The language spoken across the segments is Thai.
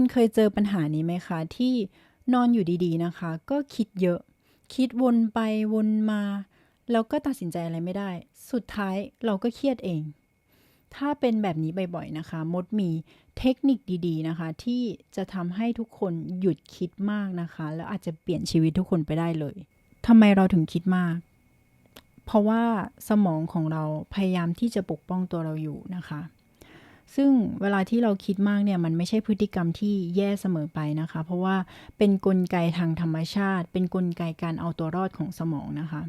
คุณเคยเจอปัญหานี้ไหมคะ ที่นอนอยู่ดีๆนะคะ ก็คิดเยอะ คิดวนไปวนมา แล้วก็ตัดสินใจอะไรไม่ได้ สุดท้ายเราก็เครียดเอง ถ้าเป็นแบบนี้บ่อยๆนะคะ มดมีเทคนิคดีๆนะคะ ที่จะทำให้ทุกคนหยุดคิดมากนะคะ แล้วอาจจะเปลี่ยนชีวิตทุกคนไปได้เลยทำไมเราถึงคิดมาก เพราะว่าสมองของเราพยายามที่จะปกป้องตัวเราอยู่นะคะ ซึ่งเวลาที่เราคิดมากเนี่ยมันไม่ใช่พฤติกรรมที่แย่เสมอไปนะคะ เพราะว่าเป็นนกลไกทางธรรมชาติ เป็นนกลไกการเอาตัวรอดของสมองนะคะ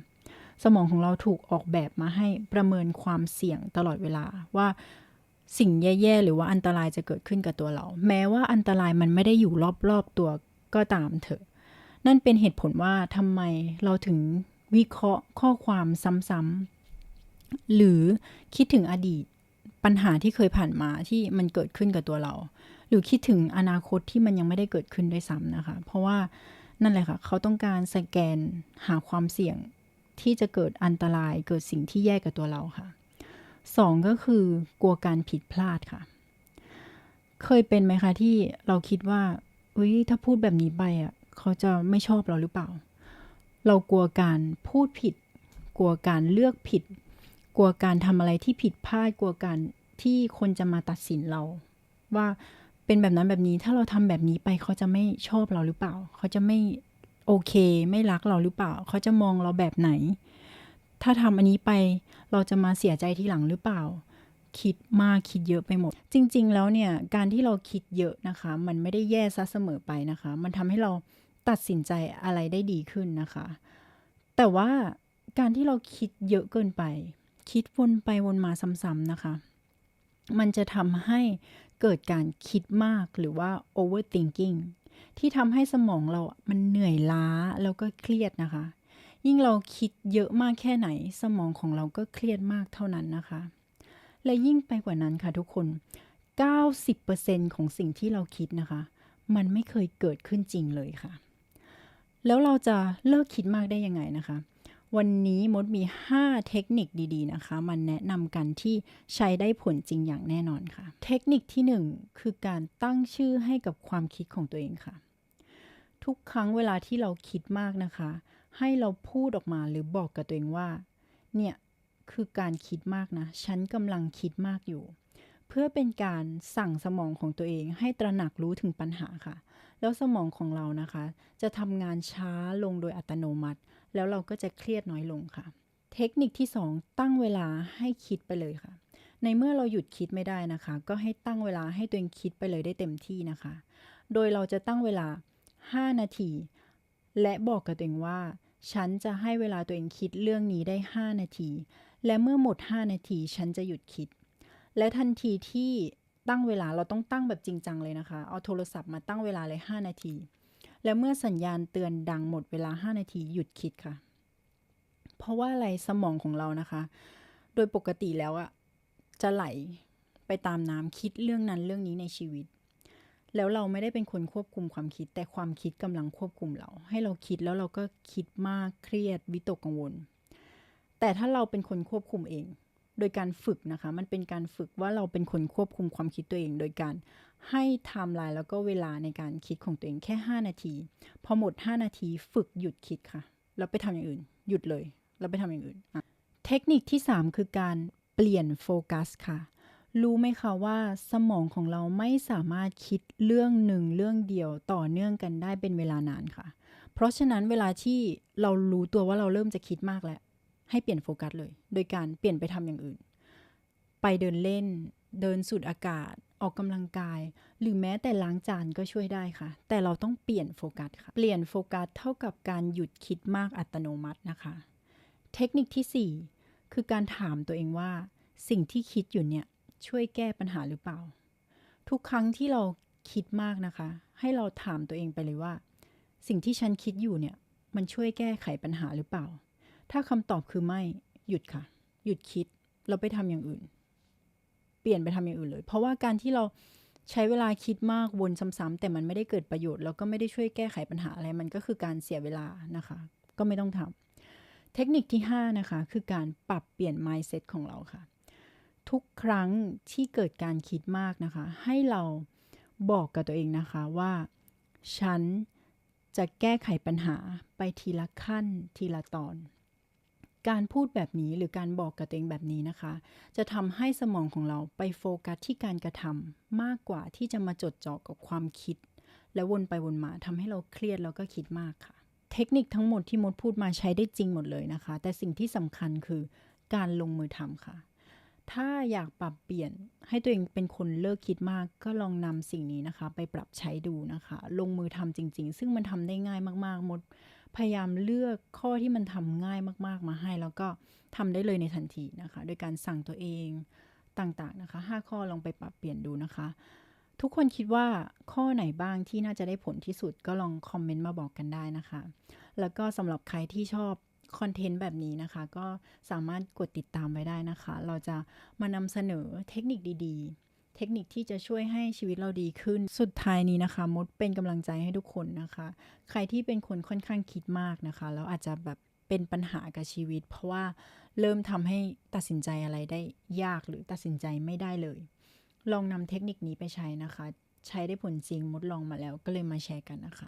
สมองของเราถูกออกแบบมาให้ประเมินความเสี่ยงตลอดเวลาว่าสิ่งแย่ๆหรือว่าอันตรายจะเกิดขึ้นกับตัวเรา แม้ว่าอันตรายมันไม่ได้อยู่รอบๆตัวก็ตามเถอะ นั่นเป็นเหตุผลว่าทำไมเราถึงวิเคราะห์ข้อความซ้ำๆหรือคิดถึงอดีต ปัญหาที่เคยผ่านมาที่มันเกิดขึ้นกับตัวเรา หรือคิดถึงอนาคตที่มันยังไม่ได้เกิดขึ้นด้วยซ้ำนะคะ เพราะว่านั่นแหละค่ะ เขาต้องการสแกนหาความเสี่ยงที่จะเกิดอันตรายเกิดสิ่งที่แย่กับตัวเราค่ะสองก็คือกลัวการผิดพลาดค่ะ เคยเป็นไหมคะที่เราคิดว่าอุ้ยถ้าพูดแบบนี้ไปอะเขาจะไม่ชอบเราหรือเปล่า เรากลัวการพูดผิด กลัวการเลือกผิด กลัวการทำอะไรที่ผิดพลาดกลัวการที่คนจะมาตัดสินเรา ว่าเป็นแบบนั้นแบบนี้ถ้าเราทำแบบนี้ไปเขาจะไม่ชอบเราหรือเปล่า เขาจะไม่โอเค ไม่รักเราหรือเปล่า เขาจะมองเราแบบไหน ถ้าทำอันนี้ไปเราจะมาเสียใจทีหลังหรือเปล่า คิดมากคิดเยอะไปหมด จริง ๆ แล้วเนี่ยการที่เราคิดเยอะนะคะ มันไม่ได้แย่ซะเสมอไปนะคะ มันทำให้เราตัดสินใจอะไรได้ดีขึ้นนะคะ แต่ว่าการที่เราคิดเยอะเกินไป คิดวนไปวนมาซ้ำๆนะคะ มันจะทำให้เกิดการคิดมากหรือว่า overthinking ที่ทำให้สมองเรามันเหนื่อยล้าแล้วก็เครียดนะคะ ยิ่งเราคิดเยอะมากแค่ไหน สมองของเราก็เครียดมากเท่านั้นนะคะ และยิ่งไปกว่านั้นค่ะทุกคน 90%ของสิ่งที่เราคิดนะคะ มันไม่เคยเกิดขึ้นจริงเลยค่ะ แล้วเราจะเลิกคิดมากได้ยังไงนะคะ วันนี้มดมี 5 เทคนิคดีๆนะคะ มันแนะนำกันที่ใช้ได้ผลจริงอย่างแน่นอนค่ะ เทคนิคที่ 1 คือการตั้งชื่อให้กับความคิดของตัวเองค่ะ ทุกครั้งเวลาที่เราคิดมากนะคะ ให้เราพูดออกมาหรือบอกกับตัวเองว่า เนี่ยคือการคิดมากนะ ฉันกำลังคิดมากอยู่ เพื่อเป็นการสั่งสมองของตัวเองให้ตระหนักรู้ถึงปัญหาค่ะ แล้วสมองของเรานะคะ จะทำงานช้าลงโดยอัตโนมัติ แล้วเราก็จะเครียดน้อยลงค่ะ เทคนิคที่ 2 ตั้งเวลาให้คิดไปเลยค่ะ ในเมื่อเราหยุดคิดไม่ได้นะคะ ก็ให้ตั้งเวลาให้ตัวเองคิดไปเลยได้เต็มที่นะคะ โดยเราจะตั้งเวลา 5 นาที และบอกกับตัวเองว่า ฉันจะให้เวลาตัวเองคิดเรื่องนี้ได้ 5 นาที และเมื่อหมด 5 นาที ฉันจะหยุดคิด และทันทีที่ตั้งเวลาเราต้องตั้งแบบจริงจังเลยนะคะ เอาโทรศัพท์มาตั้งเวลาเลย 5 นาที แล้วเมื่อสัญญาณเตือนดังหมดเวลา 5 นาทีหยุดคิดค่ะ เพราะว่าอะไรสมองของเรานะคะ โดยปกติแล้วอะจะไหลไปตามน้ำคิดเรื่องนั้นเรื่องนี้ในชีวิต แล้วเราไม่ได้เป็นคนควบคุมความคิด แต่ความคิดกำลังควบคุมเรา ให้เราคิดแล้วเราก็คิดมากเครียดวิตกกังวล แต่ถ้าเราเป็นคนควบคุมเอง โดยการฝึกนะคะ มันเป็นการฝึกว่าเราเป็นคนควบคุมความคิดตัวเอง โดยการให้ไทม์ไลน์แล้วก็เวลาในการคิดของตัวเองแค่ 5 นาที พอหมด 5 นาทีฝึกหยุดคิดค่ะ แล้วไปทำอย่างอื่น หยุดเลย แล้วไปทำอย่างอื่น เทคนิคที่ 3 คือการเปลี่ยนโฟกัสค่ะรู้ไหมคะว่าสมองของเราไม่สามารถคิดเรื่องหนึ่งเรื่องเดียวต่อเนื่องกันได้เป็นเวลานานค่ะ เพราะฉะนั้นเวลาที่เรารู้ตัวว่าเราเริ่มจะคิดมากแล้ว ให้เปลี่ยนโฟกัสเลย โดยการเปลี่ยนไปทำอย่างอื่น ไปเดินเล่น เดินสูดอากาศ ออกกำลังกาย หรือแม้แต่ล้างจานก็ช่วยได้ค่ะ แต่เราต้องเปลี่ยนโฟกัสค่ะ เปลี่ยนโฟกัสเท่ากับการหยุดคิดมากอัตโนมัตินะคะ เทคนิคที่ 4 คือการถามตัวเองว่า สิ่งที่คิดอยู่เนี่ยช่วยแก้ปัญหาหรือเปล่า ทุกครั้งที่เราคิดมากนะคะ ให้เราถามตัวเองไปเลยว่า สิ่งที่ฉันคิดอยู่เนี่ย มันช่วยแก้ไขปัญหาหรือเปล่า ถ้าคำตอบคือไม่หยุดค่ะ หยุดคิดเราไปทำอย่างอื่น เปลี่ยนไปทำอย่างอื่นเลย เพราะว่าการที่เราใช้เวลาคิดมากวนซ้ำๆแต่มันไม่ได้เกิดประโยชน์แล้วก็ไม่ได้ช่วยแก้ไขปัญหาอะไรมันก็คือการเสียเวลานะคะ ก็ไม่ต้องทำเทคนิคที่5นะคะคือการปรับเปลี่ยน mindset ของเราค่ะ ทุกครั้งที่เกิดการคิดมากนะคะ ให้เราบอกกับตัวเองนะคะว่า ฉันจะแก้ไขปัญหาไปทีละขั้นทีละตอน การพูดแบบนี้หรือการบอกกับตัวเองแบบนี้นะคะ จะทำให้สมองของเราไปโฟกัสที่การกระทำมากกว่าที่จะมาจดจ่อกับความคิด แล้ววนไปวนมาทำให้เราเครียดแล้วก็คิดมากค่ะ เทคนิคทั้งหมดที่มดพูดมาใช้ได้จริงหมดเลยนะคะ แต่สิ่งที่สำคัญคือการลงมือทำค่ะ ถ้าอยากปรับเปลี่ยนให้ตัวเองเป็นคนเลิกคิดมาก ก็ลองนำสิ่งนี้นะคะ ไปปรับใช้ดูนะคะ ลงมือทำจริง ๆ ซึ่งมันทำได้ง่ายมากๆมด พยายามเลือกข้อที่มันทำง่ายมาก ๆ มาให้ แล้วก็ทำได้เลยในทันทีนะคะ โดยการสั่งตัวเองต่างๆนะคะ 5 ข้อลองไปปรับเปลี่ยนดูนะคะ ทุกคนคิดว่าข้อไหนบ้างที่น่าจะได้ผลที่สุดก็ลองคอมเมนต์มาบอกกันได้นะคะ แล้วก็สำหรับใครที่ชอบคอนเทนต์แบบนี้นะคะ ก็สามารถกดติดตามไว้ได้นะคะ เราจะมานำเสนอเทคนิคดีๆ เทคนิคที่จะช่วยให้ชีวิตเราดีขึ้น สุดท้ายนี้นะคะ มดเป็นกำลังใจให้ทุกคนนะคะ ใครที่เป็นคนค่อนข้างคิดมากนะคะ แล้วอาจจะแบบเป็นปัญหากับชีวิต เพราะว่าเริ่มทำให้ตัดสินใจอะไรได้ยากหรือตัดสินใจไม่ได้เลย ลองนำเทคนิคนี้ไปใช้นะคะ ใช้ได้ผลจริงมดลองมาแล้วก็เลยมาแชร์กันนะคะ